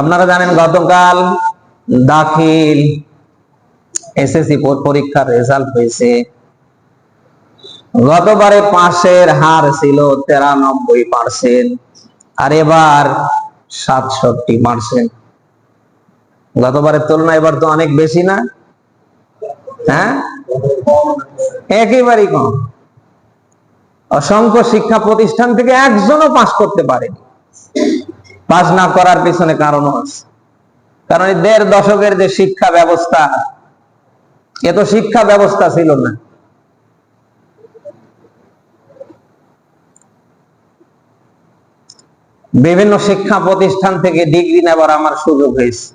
আপনারা জানেন গতকাল দাখিল এসএসসি পরীক্ষার রেজাল্ট হয়েছে। গতবারে পাশের হার ছিল তেরানব্বই পার্সেন্ট আর এবার সাতষট্টি পার্সেন্ট গতবারের তুলনায় এবার তো অনেক বেশি না? হ্যাঁ? একেবারেই কম। অসংখ্য শিক্ষা প্রতিষ্ঠান থেকে একজনও পাশ করতে পারেনি। পাশ না করার পিছনে কারণও আছে কারণ এই দেড় দশকের যে শিক্ষা ব্যবস্থা, এ তো শিক্ষা ব্যবস্থা ছিল না। বিভিন্ন শিক্ষা প্রতিষ্ঠান থেকে ডিগ্রি নেবার আমার সুযোগ হয়েছে।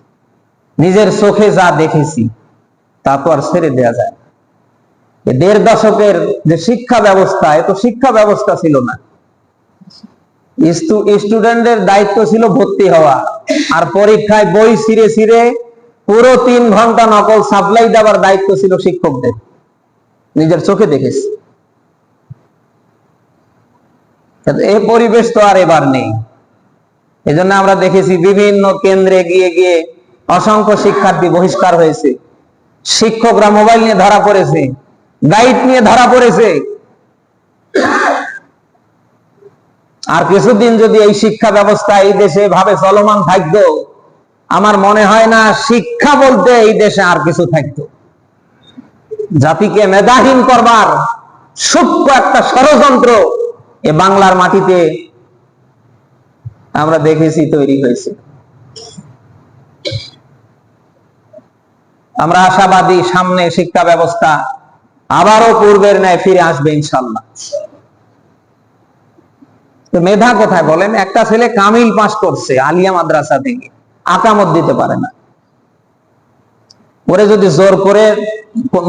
নিজের চোখে যা দেখেছি, তা তো আর ছেড়ে দেওয়া যায় দেড় দশকের যে শিক্ষা ব্যবস্থা, এ তো শিক্ষা ব্যবস্থা ছিল না। স্টুডেন্টের দায়িত্ব ছিল ভর্তি হওয়া। আর পরীক্ষায় বই ছিঁড়ে ছিঁড়ে পুরো তিন ঘণ্টা নকল সাপ্লাই দেওয়ার দায়িত্ব ছিল শিক্ষকদের। নিজের চোখে দেখেছি। এই পরিবেশ তো আর এবার নেই। এজন্য আমরা দেখেছি বিভিন্ন কেন্দ্রে গিয়ে গিয়ে অসংখ্য শিক্ষার্থী বহিষ্কার হয়েছে। শিক্ষকরা মোবাইল নিয়ে ধরা পড়েছে, গাইড নিয়ে ধরা পড়েছে। আর কিছুদিন যদি এই শিক্ষা ব্যবস্থা এই দেশে ভাবে চলমান থাকতো, আমার মনে হয় না শিক্ষা বলতে এই দেশে আর কিছু থাকতো। জাতিকে মেধাহীন করবার সূক্ষ্ম একটা ষড়যন্ত্র এ বাংলার মাটিতে আমরা দেখেছি তৈরি হয়েছে। আমরা আশাবাদী সামনে শিক্ষা ব্যবস্থা আবারও পূর্বের ন্যায় ফিরে আসবে ইনশাল্লাহ তো মেধা কোথায় বলেন? একটা ছেলে কামিল পাস করছে আলিয়া মাদ্রাসা থেকে। আকামত দিতে পারে না। ওরে যদি জোর করে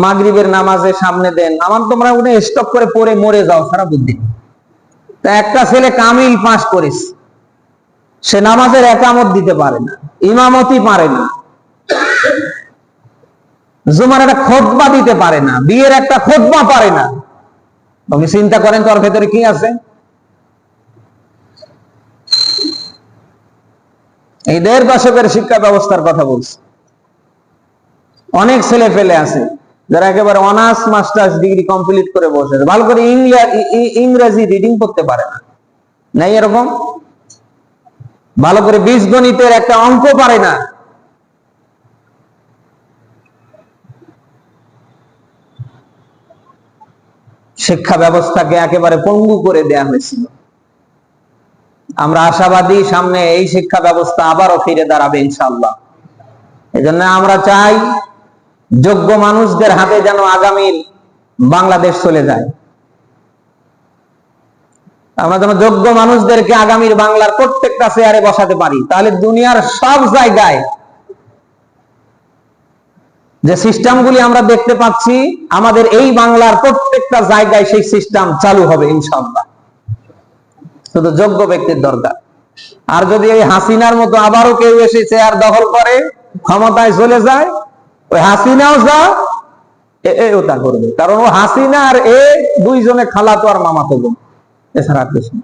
মাগরিবের নামাজে সামনে দেন, আমার তোমরা উনি স্টপ করে পড়ে মরে যাও, সারা বুদ্ধি তা একটা ছেলে কামিল পাস করিস, সে নামাজের একামত দিতে পারে না, ইমামতি পারে না। জুমার একটা খোদবা দিতে পারে না, বিয়ের একটা খোদবা পারে না। আপনি চিন্তা করেন তোর ভেতরে কি আছে? এই দেড় দশকের শিক্ষা ব্যবস্থার কথা বলছি। অনেক ছেলে ফেলে আছে, যারা একেবারে অনার্স, মাস্টার্স ডিগ্রি কমপ্লিট করে বসে ভালো করে ইংরেজি রিডিং করতে পারে না। নাই এরকম? ভালো করে বীজগণিতের একটা অঙ্ক পারে না। শিক্ষা ব্যবস্থাকে একেবারে পঙ্গু করে দেয়া হয়েছিল। আমরা আশাবাদী সামনে এই শিক্ষা ব্যবস্থা আবারও ফিরে দাঁড়াবে ইনশাল্লাহ এই জন্য আমরা চাই যোগ্য মানুষদের হাতে যেন আগামীর বাংলাদেশ চলে যায়। আমরা যেন যোগ্য মানুষদেরকে আগামীর বাংলার প্রত্যেকটা চেয়ারে বসাতে পারি। তাহলে দুনিয়ার সব জায়গায় যে সিস্টেমগুলি আমরা দেখতে পাচ্ছি, আমাদের এই বাংলার প্রত্যেকটা জায়গায় সেই সিস্টেম চালু হবে ইনশাল্লাহ শুধু যোগ্য ব্যক্তির দরকার। আর যদি এই হাসিনার মতো আবারও কেউ এসে চেয়ার দখল করে, ক্ষমতায় চলে যায়, ওই হাসিনাও যা এও তা করবে। কারণ ও হাসিনা আর এ দুইজনে খালাতো আর মামাতো এছাড়া কৃষ্ণ।